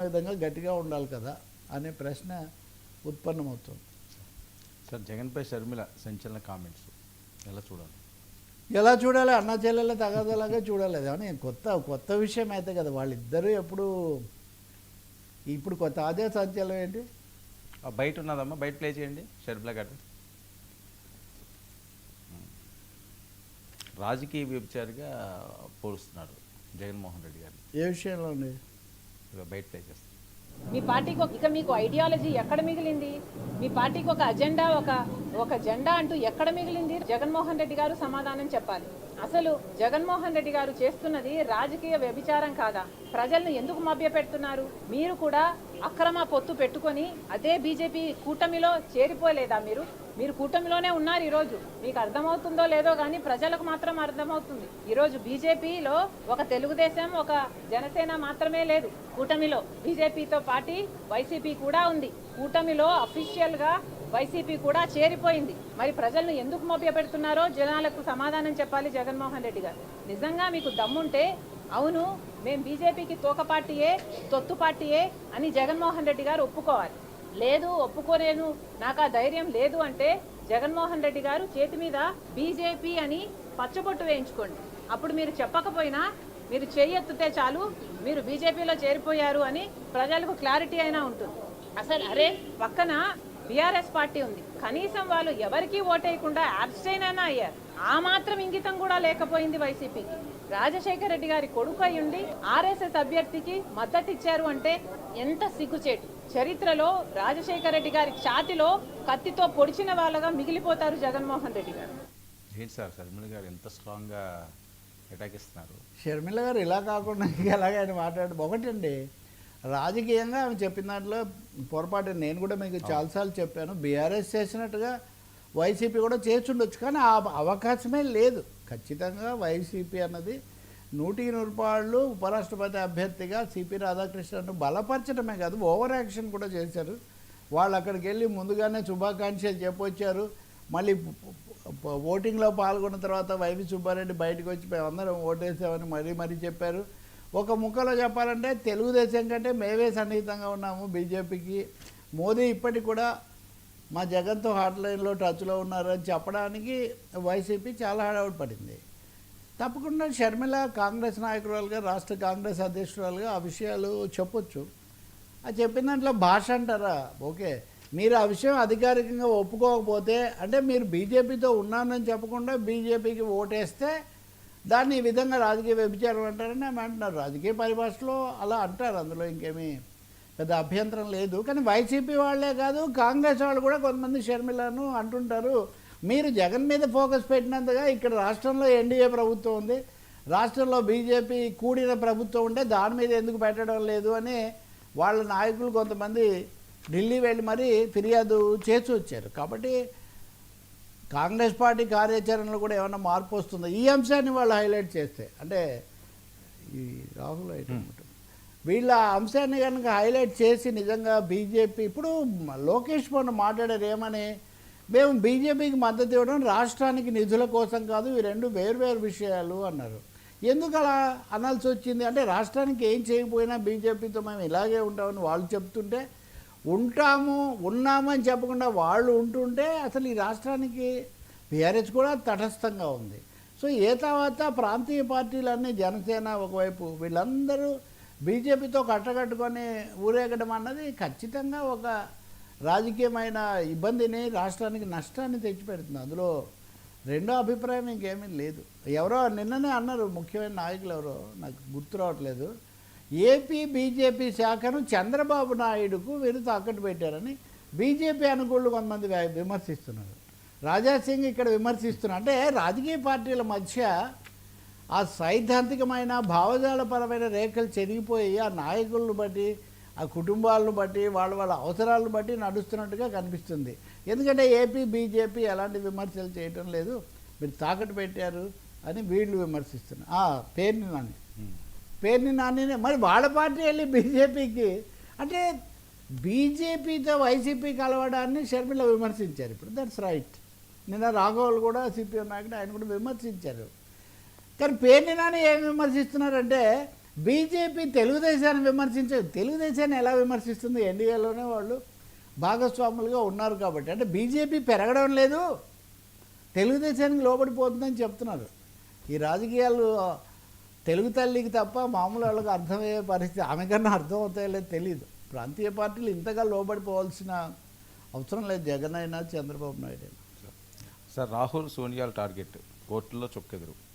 విధంగా గట్టిగా ఉండాలి కదా అనే ప్రశ్న ఉత్పన్నమవుతుంది. సార్ జగన్పై షర్మిల సంచలన కామెంట్స్ ఎలా చూడాలి? ఎలా చూడాలి? అన్న చెల్లెల తగాదలాగా చూడాలి. అని కొత్త కొత్త విషయం అయితే కదా వాళ్ళిద్దరూ ఎప్పుడు ఇప్పుడు కొత్త అదే సంచలనం ఏంటి? బయట ఉన్నదమ్మా బయట ప్లే చేయండి షర్మిల గారు. రాజకీయ వ్యభిచారిగా పోలుస్తున్నారు జగన్మోహన్ రెడ్డి గారు ఏ విషయంలో ఉంది ఇక బయట మీ పార్టీకి ఇక మీకు ఐడియాలజీ ఎక్కడ మిగిలింది? మీ పార్టీకి ఒక అజెండా ఒక ఒక జెండా అంటూ ఎక్కడ మిగిలింది? జగన్మోహన్ రెడ్డి గారు సమాధానం చెప్పాలి. అసలు జగన్మోహన్ రెడ్డి గారు చేస్తున్నది రాజకీయ వ్యభిచారం కాదా? ప్రజలను ఎందుకు మభ్యపెడుతున్నారు? మీరు కూడా అక్రమ పొత్తు పెట్టుకొని అదే బీజేపీ కూటమిలో చేరిపోలేదా మీరు? మీరు కూటమిలోనే ఉన్నారు ఈరోజు. మీకు అర్థమవుతుందో లేదో కానీ ప్రజలకు మాత్రం అర్థమవుతుంది. ఈరోజు బీజేపీలో ఒక తెలుగుదేశం ఒక జనసేన మాత్రమే లేదు. కూటమిలో బీజేపీతో పాటి వైసీపీ కూడా ఉంది. కూటమిలో అఫీషియల్గా వైసీపీ కూడా చేరిపోయింది. మరి ప్రజలను ఎందుకు మభ్యపెడుతున్నారో జనాలకు సమాధానం చెప్పాలి జగన్మోహన్ రెడ్డి గారు. నిజంగా మీకు దమ్ముంటే అవును మేము బీజేపీకి తోక పార్టీయే తొత్తు పార్టీయే అని జగన్మోహన్ రెడ్డి గారు ఒప్పుకోవాలి. లేదు ఒప్పుకోలేను. నాకు ఆ ధైర్యం లేదు అంటే జగన్మోహన్ రెడ్డి గారు చేతి మీద బీజేపీ అని పచ్చబొట్టు వేయించుకోండి. అప్పుడు మీరు చెప్పకపోయినా మీరు చేయెత్తితే చాలు మీరు బీజేపీలో చేరిపోయారు అని ప్రజలకు క్లారిటీ అయినా ఉంటుంది. అసలు అరే పక్కన బీఆర్ఎస్ పార్టీ ఉంది. కనీసం వాళ్ళు ఎవరికీ ఓటేయకుండా అబ్స్టైన్ అయినా అయ్యారు. ఆ మాత్రం ఇంగితం కూడా లేకపోయింది వైసీపీకి. రాజశేఖర రెడ్డి గారి కొడుకు అయ్యుండి ఆర్ఎస్ఎస్ అభ్యర్థికి మద్దతు ఇచ్చారు అంటే ఎంత సిగ్గుచేటు. చరిత్రలో రాజశేఖర రెడ్డి గారి ఛాతిలో కత్తితో పొడిచిన వాళ్ళగా మిగిలిపోతారు జగన్మోహన్ రెడ్డి గారు. ఏంటి సార్? షర్మిల గారు ఎంత స్ట్రాంగ్గా అటాక్ ఇస్తున్నారు? షర్మిల గారు ఇలా కాకుండా ఇంకా ఎలాగ ఆయన మాట్లాడు ఒకటండి రాజకీయంగా ఆమె చెప్పిన దాంట్లో పొరపాటు నేను కూడా మీకు చాలాసార్లు చెప్పాను బీఆర్ఎస్ చేసినట్టుగా వైసీపీ కూడా చేస్తుండొచ్చు కానీ ఆ అవకాశమే లేదు. ఖచ్చితంగా వైసీపీ అన్నది నూటికి నూరు ఉపరాష్ట్రపతి అభ్యర్థిగా సిపి రాధాకృష్ణను బలపరచడమే కాదు ఓవర్ యాక్షన్ కూడా చేశారు. వాళ్ళు అక్కడికి వెళ్ళి ముందుగానే శుభాకాంక్షలు చెప్పొచ్చారు. మళ్ళీ ఓటింగ్లో పాల్గొన్న తర్వాత వైవి సుబ్బారెడ్డి బయటకు వచ్చి మేమందరం ఓటేసామని మరీ మరీ చెప్పారు. ఒక ముక్కలో చెప్పాలంటే తెలుగుదేశం కంటే మేమే సన్నిహితంగా ఉన్నాము బీజేపీకి. మోదీ ఇప్పటికి కూడా మా జగన్తో హాట్లైన్లో టచ్లో ఉన్నారని చెప్పడానికి వైసీపీ చాలా హడావుడి పడింది. తప్పకుండా షర్మిల కాంగ్రెస్ నాయకురాలుగా రాష్ట్ర కాంగ్రెస్ అధ్యక్షురాలుగా ఆ విషయాలు చెప్పొచ్చు. అది చెప్పిన దాంట్లో భాష అంటారా? ఓకే. మీరు ఆ విషయం అధికారికంగా ఒప్పుకోకపోతే అంటే మీరు బీజేపీతో ఉన్నానని చెప్పకుండా బీజేపీకి ఓటేస్తే దాన్ని ఈ విధంగా రాజకీయ వ్యభిచారం అంటారని ఆమె అంటున్నారు. రాజకీయ పరిభాషలో అలా అంటారు అందులో ఇంకేమీ పెద్ద అభ్యంతరం లేదు. కానీ వైసీపీ వాళ్ళే కాదు కాంగ్రెస్ వాళ్ళు కూడా కొంతమంది షర్మిలను అంటుంటారు. మీరు జగన్ మీద ఫోకస్ పెట్టినంతగా ఇక్కడ రాష్ట్రంలో ఎన్డీఏ ప్రభుత్వం ఉంది. రాష్ట్రంలో బీజేపీ కూడిన ప్రభుత్వం ఉంటే దాని మీద ఎందుకు పెట్టడం లేదు అని వాళ్ళ నాయకులు కొంతమంది ఢిల్లీ వెళ్ళి మరీ ఫిర్యాదు చేసి వచ్చారు. కాబట్టి కాంగ్రెస్ పార్టీ కార్యాచరణలో కూడా ఏమైనా మార్పు వస్తుందో? ఈ అంశాన్ని వాళ్ళు హైలైట్ చేస్తే అంటే ఈ రాహుల్ ఐటమ్ వీళ్ళ అంశాన్ని కనుక హైలైట్ చేసి నిజంగా బీజేపీ ఇప్పుడు లోకేష్ మొన్న మాట్లాడారు ఏమని మేము బీజేపీకి మద్దతు ఇవ్వడం రాష్ట్రానికి నిధుల కోసం కాదు ఈ రెండు వేర్వేరు విషయాలు అన్నారు. ఎందుకు అలా అనాల్సి వచ్చింది? అంటే రాష్ట్రానికి ఏం చేయకపోయినా బీజేపీతో మేము ఇలాగే ఉంటామని వాళ్ళు చెప్తుంటే ఉంటాము ఉన్నామని చెప్పకుండా వాళ్ళు ఉంటుంటే అసలు ఈ రాష్ట్రానికి బీఆర్ఎస్ కూడా తటస్థంగా ఉంది. సో ఏ తర్వాత ప్రాంతీయ పార్టీలన్నీ జనసేన ఒకవైపు వీళ్ళందరూ బీజేపీతో కట్టకట్టుకొని ఊరేగడం అన్నది ఖచ్చితంగా ఒక రాజకీయమైన ఇబ్బందిని రాష్ట్రానికి నష్టాన్ని తెచ్చిపెడుతుంది. అందులో రెండో అభిప్రాయం ఇంకేమీ లేదు. ఎవరో నిన్ననే అన్నారు ముఖ్యమైన నాయకులు ఎవరో నాకు గుర్తు రావట్లేదు. ఏపీ బీజేపీ శాఖను చంద్రబాబు నాయుడుకు వీరు తాకట్టు పెట్టారని బీజేపీ అనుకూలు కొంతమంది విమర్శిస్తున్నారు. రాజాసింగ్ ఇక్కడ విమర్శిస్తున్నారు. అంటే రాజకీయ పార్టీల మధ్య ఆ సైద్ధాంతికమైన భావజాలపరమైన రేఖలు చెరిగిపోయి ఆ నాయకులను బట్టి ఆ కుటుంబాలను బట్టి వాళ్ళ వాళ్ళ అవసరాలను బట్టి నడుస్తున్నట్టుగా కనిపిస్తుంది. ఎందుకంటే ఏపీ బీజేపీ ఎలాంటి విమర్శలు చేయటం లేదు. మీరు తాకట్టు పెట్టారు అని వీళ్ళు విమర్శిస్తున్నారు. పేరుని నాని. పేరుని నానినే మరి వాళ్ళ పార్టీ వెళ్ళి బీజేపీకి అంటే బీజేపీతో వైసీపీ కలవడాన్ని షర్మిల విమర్శించారు. ఇప్పుడు దట్స్ రైట్ నిన్న రాఘవులు కూడా సిపిఎం నాయకుడు ఆయన కూడా విమర్శించారు. కానీ పేర్ని నాని ఏం విమర్శిస్తున్నారంటే బీజేపీ తెలుగుదేశాన్ని విమర్శించే తెలుగుదేశాన్ని ఎలా విమర్శిస్తుంది? ఎన్డీఏలోనే వాళ్ళు భాగస్వాములుగా ఉన్నారు కాబట్టి. అంటే బీజేపీ పెరగడం లేదు. తెలుగుదేశానికి లోబడిపోతుందని చెప్తున్నారు. ఈ రాజకీయాలు తెలుగు తల్లికి తప్ప మామూలు వాళ్ళకి అర్థమయ్యే పరిస్థితి ఆమెకన్నా అర్థమవుతాయో అర్థం అవుతాయో లేదో తెలియదు ప్రాంతీయ పార్టీలు ఇంతగా లోబడిపోవాల్సిన అవసరం లేదు. జగన్ అయినా చంద్రబాబు నాయుడు అయినా సార్ రాహుల్ సోనియాల టార్గెట్ కోర్టులో చొక్కెదురు.